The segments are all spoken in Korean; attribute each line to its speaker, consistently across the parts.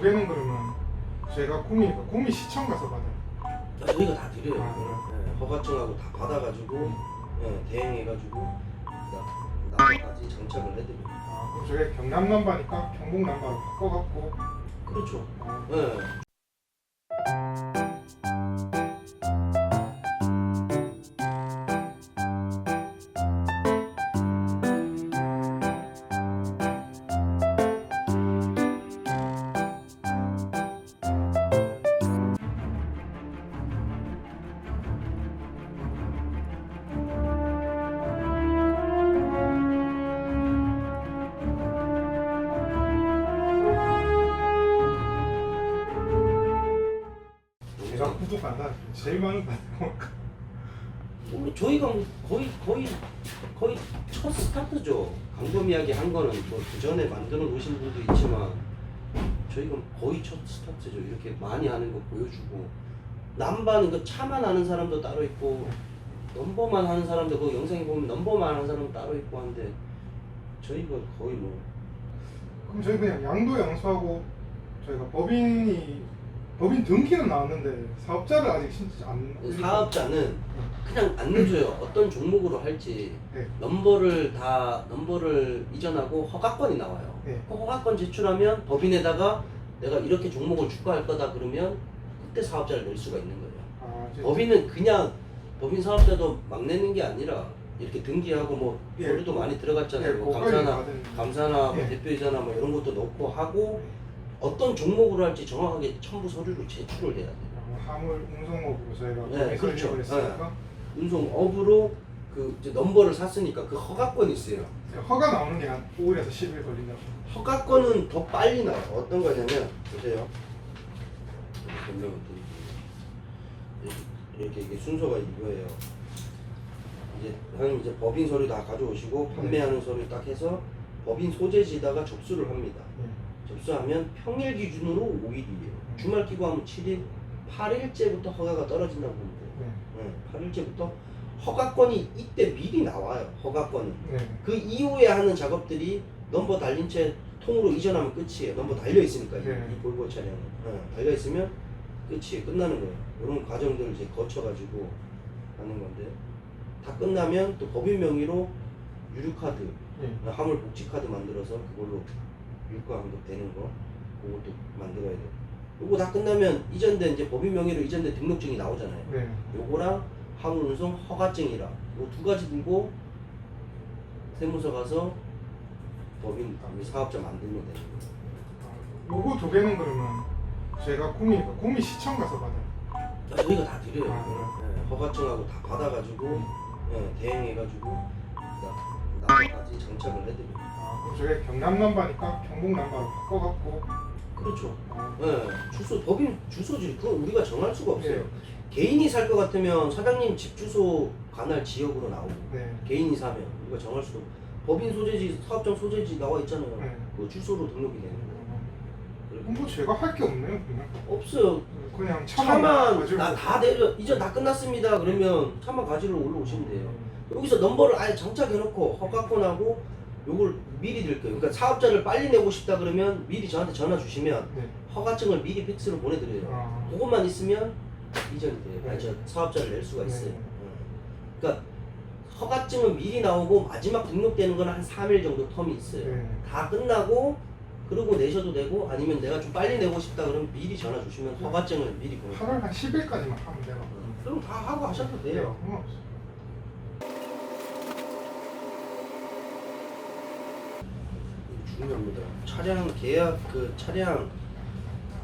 Speaker 1: 두 개는 그러면 제가 구미 구미 시청 가서 받아요.
Speaker 2: 아, 저희가 다 드려요.
Speaker 1: 아, 그래요?
Speaker 2: 예, 허가증하고 다 받아가지고 예, 대행해가지고 나- 나까지 장착을 해드려요.
Speaker 1: 아, 그럼 저게 경남 남바니까 경북 남바로 바꿔갖고
Speaker 2: 그렇죠.
Speaker 1: 아,
Speaker 2: 예.
Speaker 1: 안 하는 제일 많은
Speaker 2: 거뭐 저희가 뭐 거의 거의 거의 첫 스타트죠. 강범 이야기 한 거는 뭐그 전에 만들어 놓으신 분도 있지만 저희가 거의 첫 스타트죠. 이렇게 많이 하는 거 보여주고 남바는 그 차만 하는 사람도 따로 있고 넘버만 하는 사람도 그 영상에 보면 넘버만 하는 사람도 따로 있고 한데 저희가 거의 뭐
Speaker 1: 그럼 저희 그냥 양도 양수하고 저희가 법인이 법인 등기는 나왔는데 사업자를 아직 신지 안
Speaker 2: 사업자는 그냥 안 내줘요. 어떤 종목으로 할지
Speaker 1: 네.
Speaker 2: 넘버를 다 넘버를 이전하고 허가권이 나와요.
Speaker 1: 네.
Speaker 2: 그 허가권 제출하면 법인에다가 내가 이렇게 종목을 추가할 거다 그러면 그때 사업자를 낼 수가 있는 거예요.
Speaker 1: 아, 이제
Speaker 2: 법인은 그냥 법인 사업자도 막 내는 게 아니라 이렇게 등기하고 뭐
Speaker 1: 예.
Speaker 2: 서류도 많이 들어갔잖아요.
Speaker 1: 예,
Speaker 2: 뭐 감사나 감사나 뭐
Speaker 1: 예.
Speaker 2: 대표이사나 뭐 이런 것도 넣고 하고 어떤 종목으로 할지 정확하게 첨부 서류를 제출을 해야 돼요.
Speaker 1: 아, 화물 운송업으로 저희가
Speaker 2: 네, 그렇죠.
Speaker 1: 설립을 했으니까
Speaker 2: 운송업으로 그 이제 넘버를 샀으니까 그 허가권이 있어요.
Speaker 1: 허가 나오는 게 한 5일에서 10일 걸린다고.
Speaker 2: 허가권은 더 빨리 나요. 어떤 거냐면 보세요. 이렇게, 이게 순서가 이거예요. 이제 형 이제 법인 서류 다 가져오시고 판매하는 서류 딱 해서 법인 소재지에다가 접수를 합니다.
Speaker 1: 예.
Speaker 2: 접수하면 평일 기준으로 5일이에요. 주말 끼고 하면 7일, 8일째부터 허가가 떨어진다고 보면 돼요.
Speaker 1: 네.
Speaker 2: 네, 8일째부터 허가권이 이때 미리 나와요. 허가권은.
Speaker 1: 네.
Speaker 2: 그 이후에 하는 작업들이 넘버 달린 채 통으로 이전하면 끝이에요. 넘버 달려 있으니까 이-
Speaker 1: 네.
Speaker 2: 이 볼보 차량은 어, 달려 있으면 끝이에요. 끝나는 거예요. 이런 과정들을 이제 거쳐가지고 하는 건데 다 끝나면 또 법인 명의로 유류카드,
Speaker 1: 예.
Speaker 2: 화물 복지 카드 만들어서 그걸로 유가 환급 되는 거 그것도 만들어야 돼요. 요거 다 끝나면 이전된 이제 법인 명의로 이전된 등록증이 나오잖아요.
Speaker 1: 네.
Speaker 2: 요거랑 화물 운송 허가증이랑 요두 가지 들고 세무서 가서 법인 이 사업자 만들면 되는 거예요.
Speaker 1: 요거 두 개는 그러면 제가 구미 구미 시청 가서 받아요.
Speaker 2: 아, 저희가 다 드려요.
Speaker 1: 아, 그래요?
Speaker 2: 예, 허가증하고 다 받아가지고 예, 대행해가지고 나- 나까지 장착을 해드려요.
Speaker 1: 아, 그럼 저게 경남 남바니까 경북 남바로 바꿔갖고
Speaker 2: 그렇죠.
Speaker 1: 아,
Speaker 2: 예, 주소 법인 주소지 그건 우리가 정할 수가 없어요.
Speaker 1: 네.
Speaker 2: 개인이 살 것 같으면 사장님 집 주소 관할 지역으로 나오고
Speaker 1: 네.
Speaker 2: 개인이 사면 우리가 정할 수도 없고 법인 소재지 사업장 소재지 나와 있잖아요.
Speaker 1: 네.
Speaker 2: 그 주소로 등록이 되는 거예요.
Speaker 1: 그럼 뭐 제가 할 게 없네요 그냥
Speaker 2: 없어요.
Speaker 1: 그냥 차만
Speaker 2: 차만
Speaker 1: 가지고
Speaker 2: 나 다 내려 이제 다 끝났습니다. 그러면 차만 가지러 올라오시면 돼요. 여기서 넘버를 아예 장착해놓고 허가권하고 요걸 미리 드릴 거예요. 그러니까 사업자를 빨리 내고 싶다 그러면 미리 저한테 전화 주시면
Speaker 1: 네.
Speaker 2: 허가증을 미리 팩스로 보내드려요.
Speaker 1: 아,
Speaker 2: 그것만 있으면 이전이 돼요.
Speaker 1: 네.
Speaker 2: 아니, 저 사업자를 낼 수가
Speaker 1: 네.
Speaker 2: 있어요. 응. 그러니까 허가증은 미리 나오고 마지막 등록되는 건 한 3일 정도 텀이 있어요.
Speaker 1: 네.
Speaker 2: 다 끝나고 그러고 내셔도 되고 아니면 내가 좀 빨리 내고 싶다 그러면 미리 전화 주시면
Speaker 1: 네.
Speaker 2: 허가증을 미리 보내드려요.
Speaker 1: 8월 한 10일까지만 하면 돼요.
Speaker 2: 그럼 다 하고 하셔도
Speaker 1: 네,
Speaker 2: 돼요.
Speaker 1: 상관없어요.
Speaker 2: 중요합니다. 차량 계약 그 차량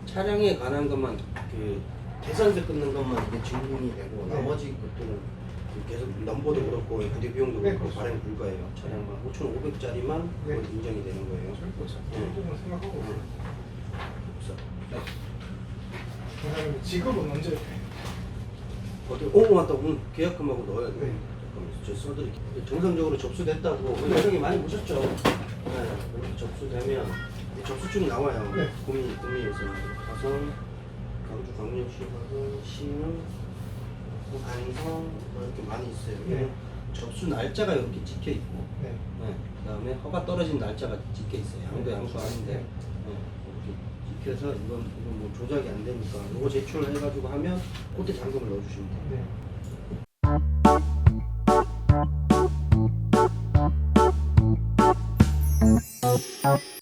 Speaker 2: 차량에 관한 것만 그 계산서 끊는 것만 이게 증빙이 되고
Speaker 1: 네.
Speaker 2: 나머지 것들은 그 계속 넘버도 그렇고 부대 비용도
Speaker 1: 네,
Speaker 2: 그렇고
Speaker 1: 그렇죠.
Speaker 2: 발행 불가예요. 차량만 5,500짜리만
Speaker 1: 네.
Speaker 2: 인정이 되는 거예요.
Speaker 1: 절대
Speaker 2: 네.
Speaker 1: 그 생각하고.
Speaker 2: 그래서
Speaker 1: 그다음에 지급은 언제?
Speaker 2: 어떻게 어 맞다 오늘 계약금하고 넣어야 돼.
Speaker 1: 네.
Speaker 2: 저 써드릴게요. 정상적으로 접수됐다고
Speaker 1: 네.
Speaker 2: 여성이 많이 보셨죠? 네. 이렇게 접수되면 이 접수증이 나와요.
Speaker 1: 네.
Speaker 2: 구미 구미에서 가서 광주 광역시 시흥 뭐 안성 뭐 이렇게 많이 있어요.
Speaker 1: 네.
Speaker 2: 접수 날짜가 이렇게 찍혀 있고,
Speaker 1: 네.
Speaker 2: 네. 그다음에 허가 떨어진 날짜가 찍혀 있어요. 양도 양수 아닌데
Speaker 1: 네.
Speaker 2: 네. 이렇게 시켜서 이건 이건 뭐 조작이 안 되니까 이거 제출을 해가지고 하면 그때 잔금을 넣어주시면 돼요.
Speaker 1: 네. Bye.